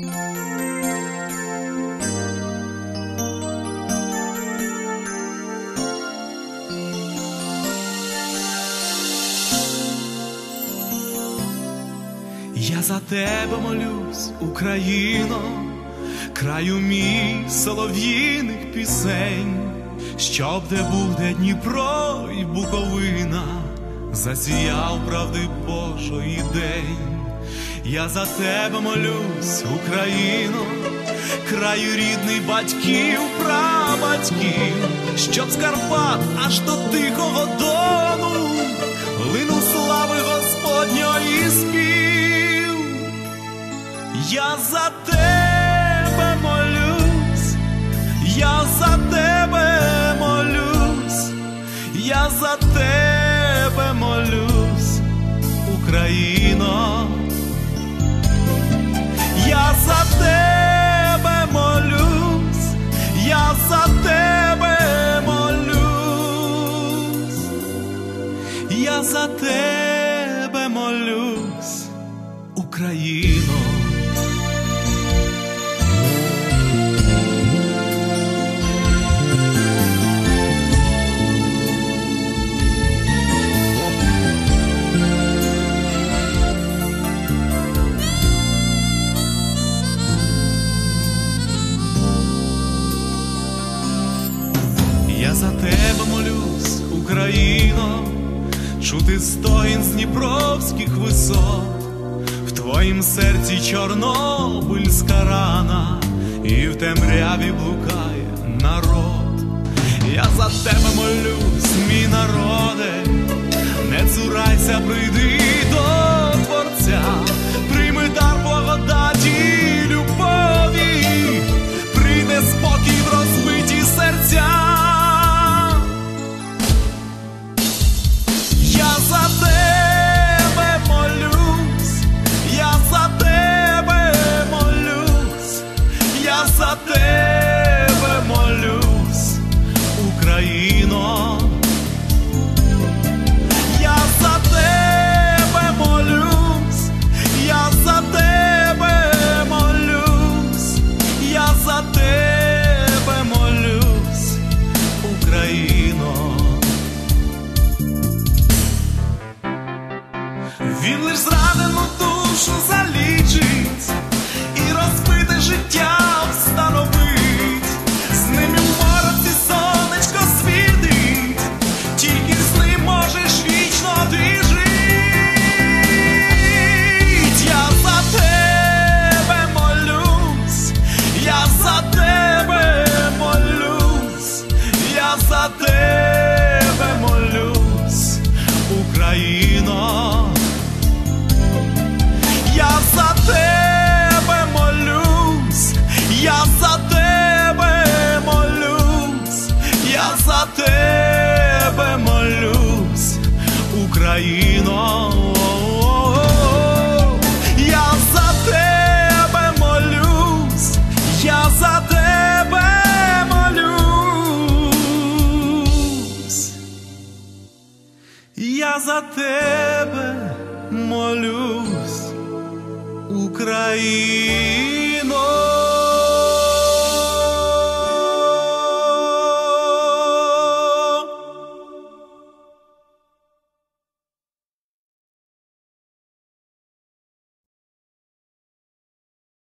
Я за тебе молюсь, Україно, краю мій солов'їних пісень, щоб де буде Дніпро і Буковина, засіяв правди Божої день. Я за тебе молюсь, Україно, краю рідний батьків, прабатьків, щоб з Карпат аж до Тихого Дону линув слави Господньої спів. Я за тебе молюсь, я за тебе молюсь, я за тебе молюсь, Україно. Я за тебе молюсь, Україно. Я за тебе молюсь, Україно, чути стоїн з дніпровських висот, в твоїм серці чорнобильська рана, і в темряві блукає народ. Я за тебе молюсь, мій народе, не цурайся, прийди Він лиш зранену душу залічить Україно. Я за тебе молюсь, я за тебе молюсь. Я за тебе молюсь, Україно.